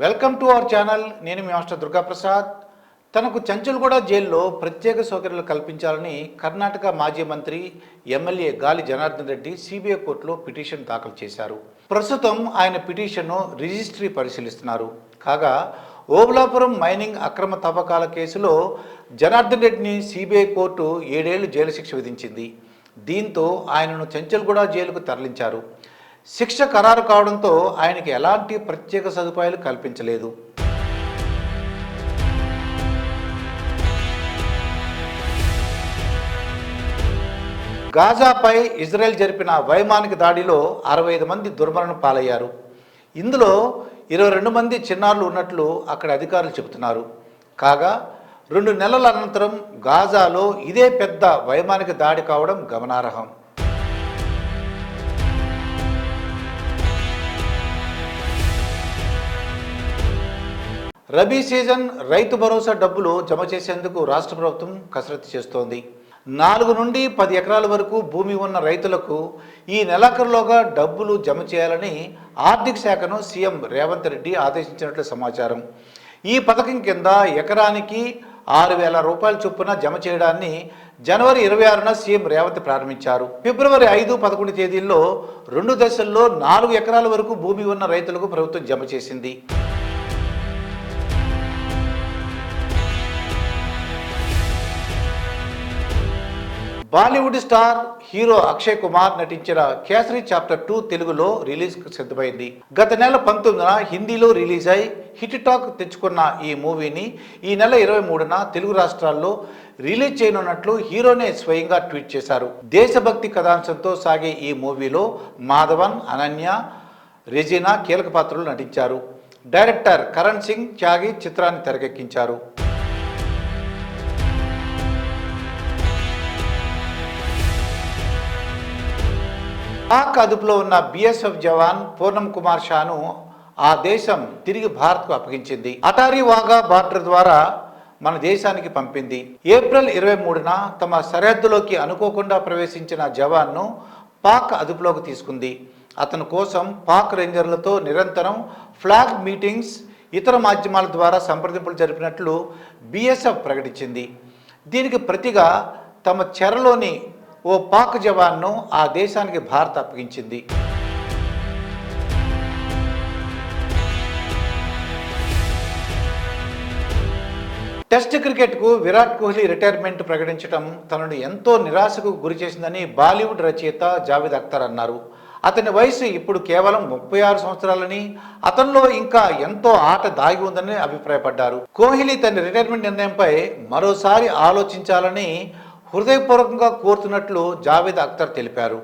Welcome to our channel. నేను మీ master Durgaprasad. తనకు చంచల్గూడ జైల్లో ప్రత్యేక సౌకర్యాలు కల్పించాలని కర్ణాటక మాజీ మంత్రి ఎమ్మెల్యే గాలి జనార్దన్ రెడ్డి సిబిఐ కోర్టులో పిటిషన్ దాఖలు చేశారు. ప్రస్తుతం ఆయన పిటిషన్ను రిజిస్ట్రీ పరిశీలిస్తున్నారు. కాగా ఓబులాపురం మైనింగ్ అక్రమ తవ్వకాల కేసులో జనార్దన్ రెడ్డిని సిబిఐ కోర్టు ఏడేళ్ళు జైలు శిక్ష విధించింది. దీంతో ఆయనను చెంచల్గూడ జైలుకు తరలించారు. శిక్ష ఖరారు కావడంతో ఆయనకి ఎలాంటి ప్రత్యేక సదుపాయాలు కల్పించలేదు. గాజాపై ఇజ్రాయెల్ జరిపిన వైమానిక దాడిలో అరవై ఐదు మంది దుర్మరణం పాలయ్యారు. ఇందులో ఇరవై రెండు మంది చిన్నారులు ఉన్నట్లు అక్కడ అధికారులు చెబుతున్నారు. కాగా రెండు నెలల అనంతరం గాజాలో ఇదే పెద్ద వైమానిక దాడి కావడం గమనార్హం. రబీ సీజన్ రైతు భరోసా డబ్బులు జమ చేసేందుకు రాష్ట్ర ప్రభుత్వం కసరత్తు చేస్తోంది. నాలుగు నుండి పది ఎకరాల వరకు భూమి ఉన్న రైతులకు ఈ నెలాఖరులోగా డబ్బులు జమ చేయాలని ఆర్థిక శాఖను సీఎం రేవంత్ రెడ్డి ఆదేశించినట్లు సమాచారం. ఈ పథకం కింద ఎకరానికి ఆరు వేల రూపాయల చొప్పున జమ చేయడాన్ని జనవరి ఇరవై ఆరున సీఎం రేవంత్ ప్రారంభించారు. ఫిబ్రవరి ఐదు పదకొండు తేదీల్లో రెండు దశల్లో నాలుగు ఎకరాల వరకు భూమి ఉన్న రైతులకు ప్రభుత్వం జమ చేసింది. Bollywood star hero Akshay Kumar నటించిన కేసరి చాప్టర్ టూ తెలుగులో రిలీజ్ సిద్ధమైంది. గత నెల పంతొమ్మిదిన హిందీలో రిలీజ్ అయి హిట్ టాక్ తెచ్చుకున్న ఈ మూవీని ఈ నెల ఇరవై మూడున తెలుగు రాష్ట్రాల్లో రిలీజ్ చేయనున్నట్లు హీరోనే స్వయంగా ట్వీట్ చేశారు. దేశభక్తి కథాంశంతో సాగే ఈ మూవీలో మాధవన్ అనన్య రెజీనా కీలక పాత్రలు నటించారు. డైరెక్టర్ కరణ్ సింగ్ త్యాగి చిత్రాన్ని తెరకెక్కించారు. పాక్ అదుపులో ఉన్న బిఎస్ఎఫ్ జవాన్ పూర్ణం కుమార్ షాను ఆ దేశం తిరిగి భారత్కు అప్పగించింది. అటారీ వాగా బార్డర్ ద్వారా మన దేశానికి పంపింది. ఏప్రిల్ ఇరవై మూడున తమ సరిహద్దులోకి అనుకోకుండా ప్రవేశించిన జవాన్ను పాక్ అదుపులోకి తీసుకుంది. అతని కోసం పాక్ రేంజర్లతో నిరంతరం ఫ్లాగ్ మీటింగ్స్ ఇతర మాధ్యమాల ద్వారా సంప్రదింపులు జరిపినట్లు బిఎస్ఎఫ్ ప్రకటించింది. దీనికి ప్రతిగా తమ చెరలోని ఓ పాక్ జవాన్ను ఆ దేశానికి భారత్ అప్పగించింది. టెస్ట్ క్రికెట్కు విరాట్ కోహ్లీ రిటైర్మెంట్ ప్రకటించడం తనను ఎంతో నిరాశకు గురి చేసిందని బాలీవుడ్ రచయిత జావేద్ అఖ్తర్ అన్నారు. అతని వయసు ఇప్పుడు కేవలం ముప్పై ఆరు సంవత్సరాలని అతనిలో ఇంకా ఎంతో ఆట దాగి ఉందని అభిప్రాయపడ్డారు. కోహ్లీ తన రిటైర్మెంట్ నిర్ణయంపై మరోసారి ఆలోచించాలని హృదయపూర్వకంగా కోరుతున్నట్లు జావేద్ అఖ్తర్ తెలిపారు.